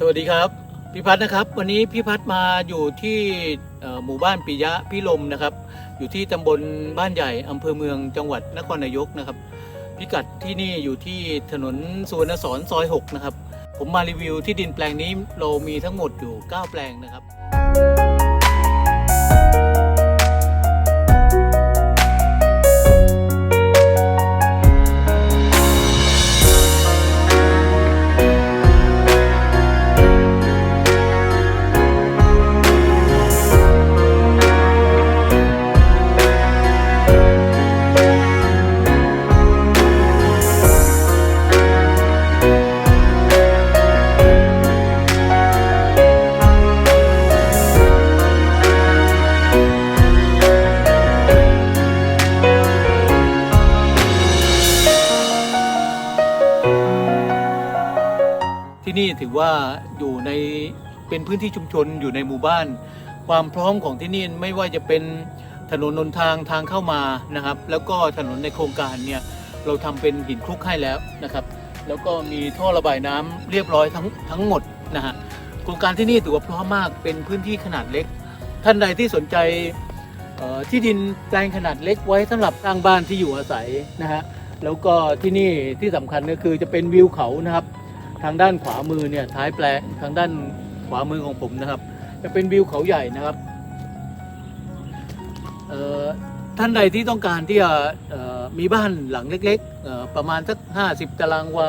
สวัสดีครับพี่พัฒน์นะครับ วันนี้พี่พัฒน์มาอยู่ที่หมู่บ้านปิยะพิลมนะครับ อยู่ที่ตำบลบ้านใหญ่อำเภอเมืองจังหวัดนครนายกนะครับ พิกัดที่นี่อยู่ที่ถนนสุวรรณสอนซอย 6 นะครับ ผมมารีวิวที่ดินแปลงนี้เรามีทั้งหมดอยู่ 9 แปลงนะครับ ที่นี่ถือว่าอยู่ในเป็นพื้นที่ชุมชนอยู่ในหมู่บ้าน ความพร้อมของที่นี่ไม่ว่าจะเป็นถนนนนทางทางเข้ามานะครับ แล้วก็ถนนในโครงการเนี่ยเราทำเป็นหินคลุกให้แล้วนะครับ แล้วก็มีท่อระบายน้ำเรียบร้อยทั้งทั้งหมดนะฮะโครงการที่นี่ถือว่าพร้อมมากเป็นพื้นที่ขนาดเล็ก ท่านใดที่สนใจที่ดินแปลงขนาดเล็กไว้สำหรับสร้างบ้านที่อยู่อาศัยนะฮะแล้วก็ที่นี่ที่สำคัญก็คือจะเป็นวิวเขานะครับ ทางด้านขวามือเนี่ยท้ายแปลงทางด้านขวามือของผมนะครับ จะเป็นวิวเขาใหญ่นะครับท่านใดที่ต้องการที่จะมีบ้านหลังเล็กๆประมาณสัก 50 ตารางวา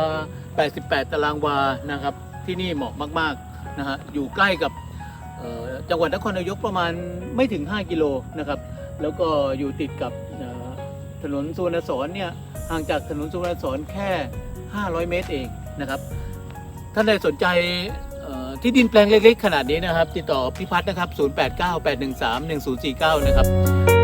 88 ตารางวานะครับ ที่นี่เหมาะมากๆนะฮะอยู่ใกล้กับจังหวัดนครนายกประมาณไม่ถึง 5 กิโลนะครับ แล้วก็อยู่ติดกับถนนสุวรรณสอนเนี่ยห่างจากถนนสุวรรณสอนแค่ 500 เมตรเองนะครับ ท่านใดสนใจที่ดินแปลงเล็กๆ ขนาดนี้นะครับ ติดต่อพี่พัฒน์นะครับ 0898131049 นะครับ